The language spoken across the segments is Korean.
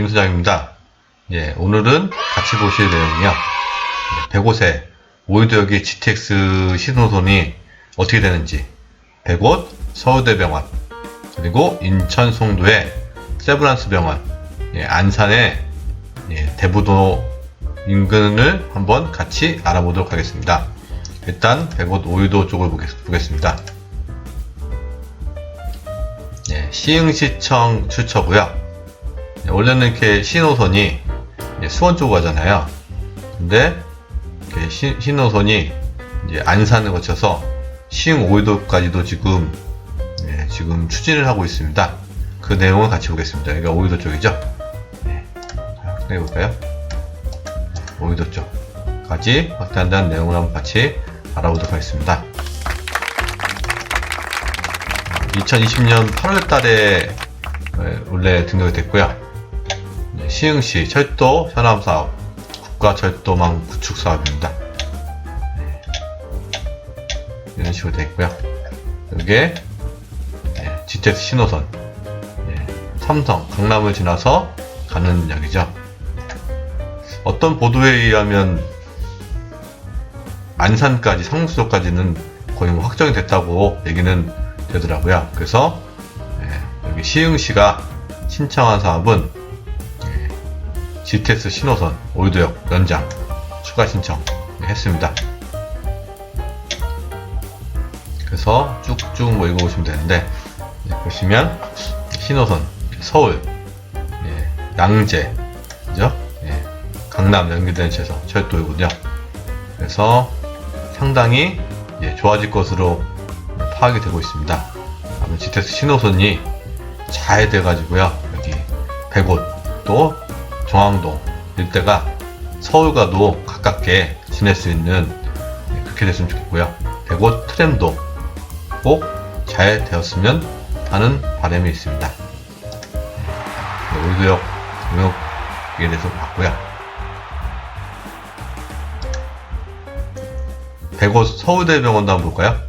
임 소장입니다. 예, 오늘은 같이 보실 내용이요. 105세 오이도역의 GTX 신호선이 어떻게 되는지, 105 서울대병원, 그리고 인천 송도의 세브란스 병원, 예, 안산의 예, 대부도 인근을 한번 같이 알아보도록 하겠습니다. 일단 105 오이도 쪽을 보겠, 보겠습니다. 예, 시흥시청 출처고요. 예, 원래는 이렇게 신호선이 예, 수원 쪽으로 가잖아요. 근데 시- 신호선이 이제 안산을 거쳐서 시흥 오이도까지도 지금 예, 지금 추진을 하고 있습니다. 그 내용을 같이 보겠습니다. 여기가 오이도 쪽이죠. 예, 자, 확인해 볼까요? 오이도 쪽까지 확대한다는 내용을 한번 같이 알아보도록 하겠습니다. 2020년 8월 달에 예, 원래 등록이 됐고요. 네, 시흥시 철도 현암 사업, 국가철도망 구축 사업입니다. 네, 이런 식으로 되어 있고요. 이게 네, GTX 신호선, 네, 삼성, 강남을 지나서 가는 역이죠. 어떤 보도에 의하면 안산까지 상수도까지는 거의 뭐 확정이 됐다고 얘기는 되더라고요. 그래서 예, 여기 시흥시가 신청한 사업은 예, GTX 신호선 오이도역 연장 추가 신청 했습니다. 그래서 쭉쭉 뭐 읽어보시면 되는데 예, 보시면 신호선 서울 예, 양재 그죠? 예, 강남 연결되는 최소 철도이군요. 그래서 상당히 예, 좋아질 것으로 파악이 되고 있습니다. 아마 GTX 신호선이 잘 돼가지고요. 여기 백옷 또 정왕동 일대가 서울과도 가깝게 지낼 수 있는 예, 그렇게 됐으면 좋겠고요. 백옷 트램도 꼭 잘 되었으면 하는 바람이 있습니다. 네, 오이도역 등록에 대해서 봤고요. 백옷 서울대병원도 한번 볼까요?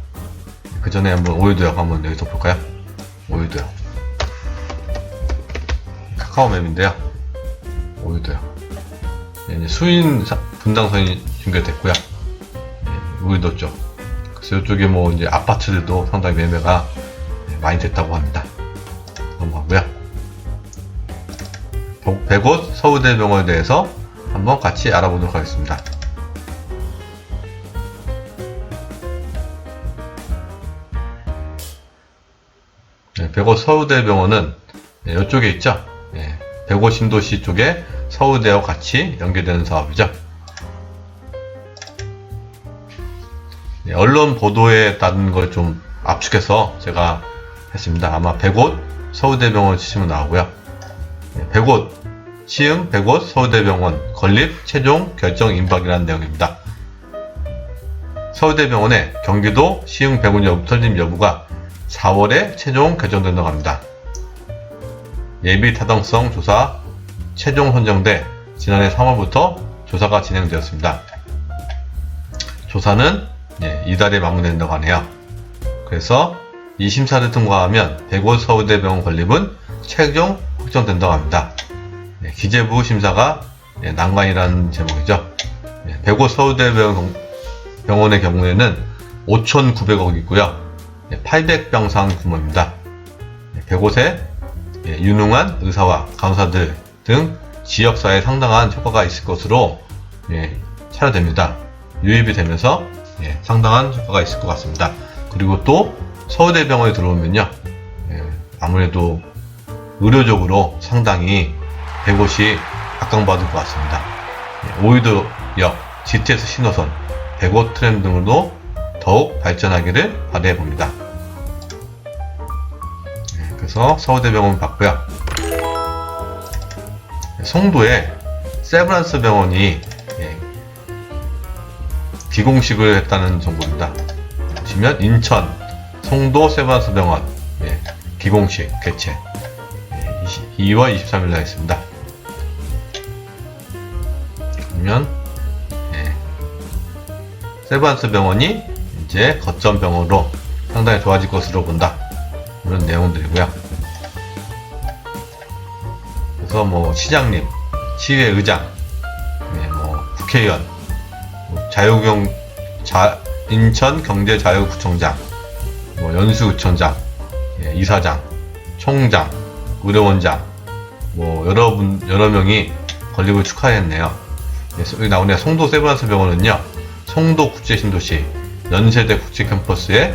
그 전에 한번 오일도역 한번 여기서 볼까요? 오일도역 카카오맵인데요. 오일도역 예, 이제 수인 사- 분당선이 연결됐고요. 예, 오일도 쪽. 그래서 이쪽에 뭐 이제 아파트들도 상당히 매매가 예, 많이 됐다고 합니다. 넘어가고요. 복- 백옷 서울대병원에 대해서 한번 같이 알아보도록 하겠습니다. 네, 백옷 서울대병원은 네, 이쪽에 있죠. 네, 백옷 신도시 쪽에 서울대와 같이 연계되는 사업이죠. 네, 언론 보도에 따른 걸 좀 압축해서 제가 했습니다. 아마 백옷 서울대병원 치시면 나오고요. 네, 백옷 시흥 백옷 서울대병원 건립 최종 결정 임박이라는 내용입니다. 서울대병원의 경기도 시흥 백운 여부 설립 여부가 4월에 최종 결정된다고 합니다. 예비 타당성 조사 최종 선정돼 지난해 3월부터 조사가 진행되었습니다. 조사는 예, 이달에 마무리된다고 하네요. 그래서 이 심사를 통과하면 백월 서울대병원 건립은 최종 확정된다고 합니다. 예, 기재부 심사가 예, 난관이라는 제목이죠. 예, 백월 서울대병원의 경우에는 5,900억 이고요. 800병상 규모입니다. 105세 유능한 의사와 간호사들 등 지역사회에 상당한 효과가 있을 것으로 예, 차려됩니다. 유입이 되면서 예, 상당한 효과가 있을 것 같습니다. 그리고 또 서울대병원에 들어오면요. 예, 아무래도 의료적으로 상당히 105시 각광받을 것 같습니다. 예, 오이도역, GTS 신호선, 105 트램 등으로 더욱 발전하기를 바라해 봅니다. 네, 그래서 서울대병원 봤고요. 송도에 세브란스 병원이 예, 기공식을 했다는 정보입니다. 보시면 인천 송도 세브란스 병원 예, 기공식 개최 예, 20 2월 23일 날 했습니다. 그러면 예, 세브란스 병원이 이제 거점 병원으로 상당히 좋아질 것으로 본다. 이런 내용들이고요. 그래서 뭐 시장님, 시의회의장, 네, 뭐 국회의원, 뭐 자유경 자 인천 경제자유구청장, 뭐 연수구청장, 예, 이사장, 총장, 의료원장, 뭐 여러분 여러 명이 건립을 축하했네요. 예, 여기 나오네요. 송도 세브란스 병원은요. 송도 국제신도시 연세대 국제캠퍼스에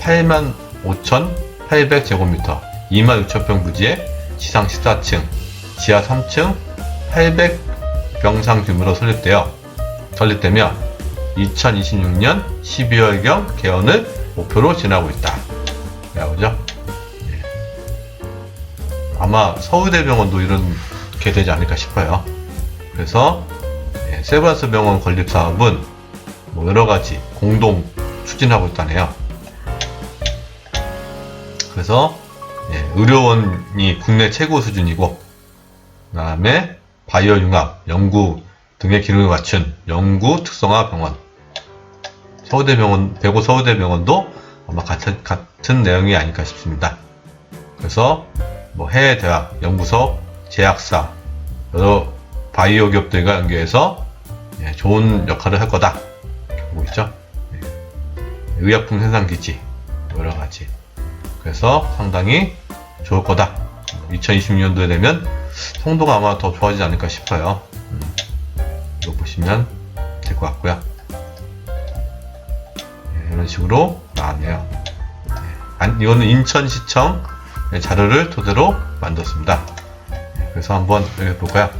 8만 5,800제곱미터, 2만 6천평 부지에 지상 14층, 지하 3층 800병상 규모로 설립되어 설립되며 2026년 12월경 개원을 목표로 지나고 있다. 라고죠. 예. 아마 서울대병원도 이렇게 되지 않을까 싶어요. 그래서 예, 세브란스 병원 건립 사업은 뭐 여러 가지 공동 추진하고 있다네요. 그래서 예, 의료원이 국내 최고 수준이고 그 다음에 바이오 융합, 연구 등의 기능을 갖춘 연구 특성화 병원. 서울대병원, 대구 서울대병원도 아마 같은 같은 내용이 아닐까 싶습니다. 그래서 뭐 해외 대학, 연구소, 제약사, 여러 바이오 기업들과 연계해서 예, 좋은 역할을 할 거다. 보고 있죠. 예. 의약품 생산 기지 뭐 여러 가지. 그래서 상당히 좋을 거다. 2026년도에 되면 송도가 아마 더 좋아지지 않을까 싶어요. 음, 이거 보시면 될 것 같고요. 예, 이런 식으로 나왔네요. 예, 안- 이거는 인천시청 자료를 토대로 만들었습니다. 예, 그래서 한번 여기 볼까요?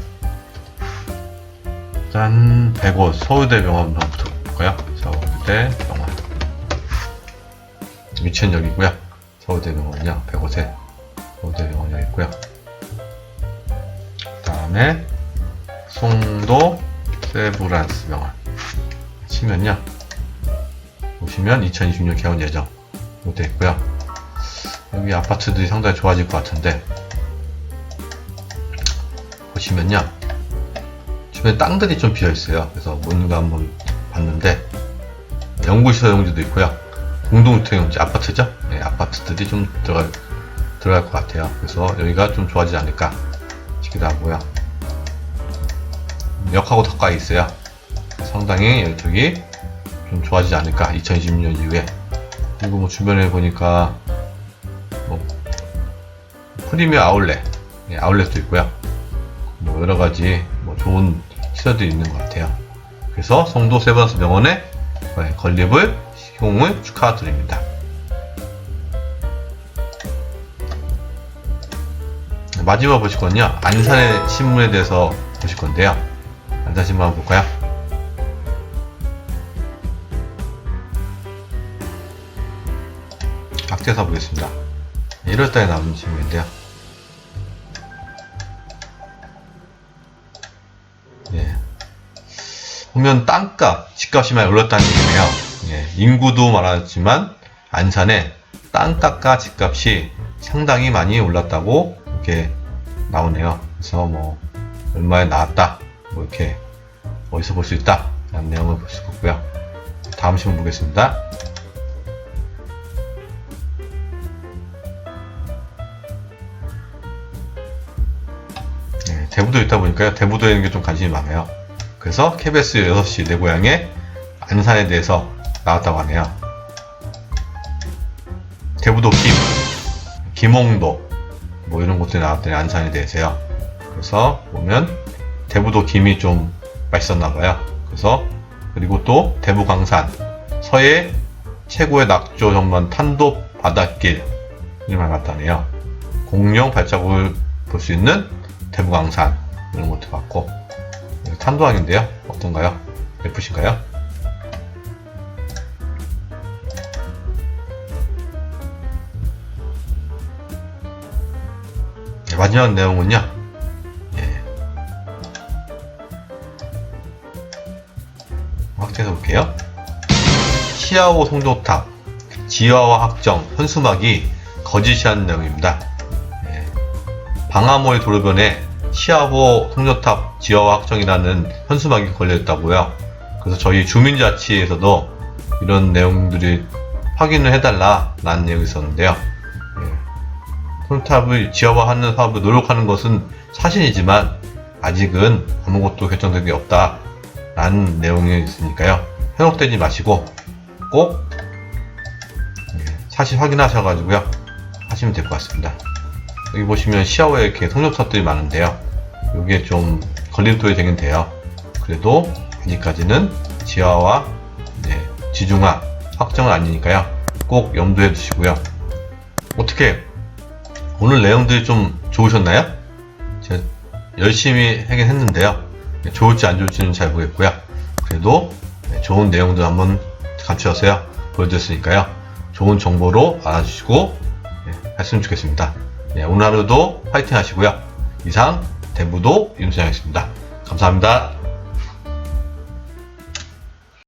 일단 105 서울대병원부터 볼까요? 서울대병원 위치는 여기고요. 서울대병원이요. 105세 서울대병원 여기 있고요. 그 다음에 송도 세브란스 병원 치면요. 보시면 2026년 개원 예정 이렇게 돼 있고요. 여기 아파트들이 상당히 좋아질 것 같은데 보시면요. 주변에 땅들이 좀 비어 있어요. 그래서 뭔가 한번 봤는데 연구시설 용지도 있고요. 공동주택용지 아파트죠? 네, 아파트들이 좀 들어갈 들어갈 것 같아요. 그래서 여기가 좀 좋아지지 않을까 싶기도 하고요. 역하고 더 가까이 있어요. 상당히 이쪽이 좀 좋아지지 않을까 2020년 이후에 그리고 뭐 주변에 보니까 뭐 프리미어 아울렛 예, 아울렛도 있고요. 뭐 여러 가지 뭐 좋은 시설들이 있는 것 같아요. 그래서 송도 세브란스 병원의 네, 건립을 시공을 축하드립니다. 마지막 보실 건요 안산의 신문에 대해서 보실 건데요. 신문 한번 볼까요? 악재사 보겠습니다. 1월달에 나온 신문인데요. 예. 보면 땅값, 집값이 많이 올랐다는 얘기네요. 예, 인구도 많았지만 안산에 땅값과 집값이 상당히 많이 올랐다고 이렇게 나오네요. 그래서 뭐 얼마에 나왔다, 뭐 이렇게 어디서 볼 수 있다 라는 내용을 볼 수 있고요. 다음 신문 보겠습니다. 네, 대부도 있다 보니까요. 대부도에 있는 게 좀 관심이 많아요. 그래서 KBS 6시 내 고향의 안산에 대해서 나왔다고 하네요. 대부도 김, 김홍도, 뭐 이런 곳들이 나왔더니 안산에 대해서요. 그래서 보면 대부도 김이 좀 맛있었나 봐요. 그래서 그리고 또 대부 강산, 서해 최고의 낙조 전문 탄도 바닷길 이름을 나타내요. 공룡 발자국을 볼 수 있는 대부 강산 이런 것도 봤고 탄도항인데요. 어떤가요? 예쁘신가요? 네, 마지막 내용은요. 확대해서 볼게요. 시아오 송도탑 지화와 확정 현수막이 거짓이라는 내용입니다. 예. 방화모의 도로변에 시아보 송도탑 지화와 확정이라는 현수막이 걸려있다고요. 그래서 저희 주민자치에서도 이런 내용들이 확인을 해달라 라는 내용이 있었는데요. 예. 폰탑을 지하화하는 사업을 노력하는 것은 사실이지만 아직은 아무것도 결정된 게 없다 라는 내용이 있으니까요. 현혹되지 마시고 꼭 예, 사실 확인하셔가지고요 하시면 될 것 같습니다. 여기 보시면 시야호에 이렇게 속력탑들이 많은데요. 이게 좀 걸림돌이 되긴 돼요. 그래도 아직까지는 지하와 네, 지중화 확정은 아니니까요. 꼭 염두해 두시고요. 어떻게 오늘 내용들이 좀 좋으셨나요? 제가 열심히 하긴 했는데요. 네, 좋을지 안 좋을지는 잘 모르겠고요. 그래도 네, 좋은 내용들 한번 감추어서요 보여드렸으니까요. 좋은 정보로 알아주시고 네, 했으면 좋겠습니다. 네, 오늘 하루도 화이팅 하시고요. 이상 대부도 윤수양이었습니다. 감사합니다.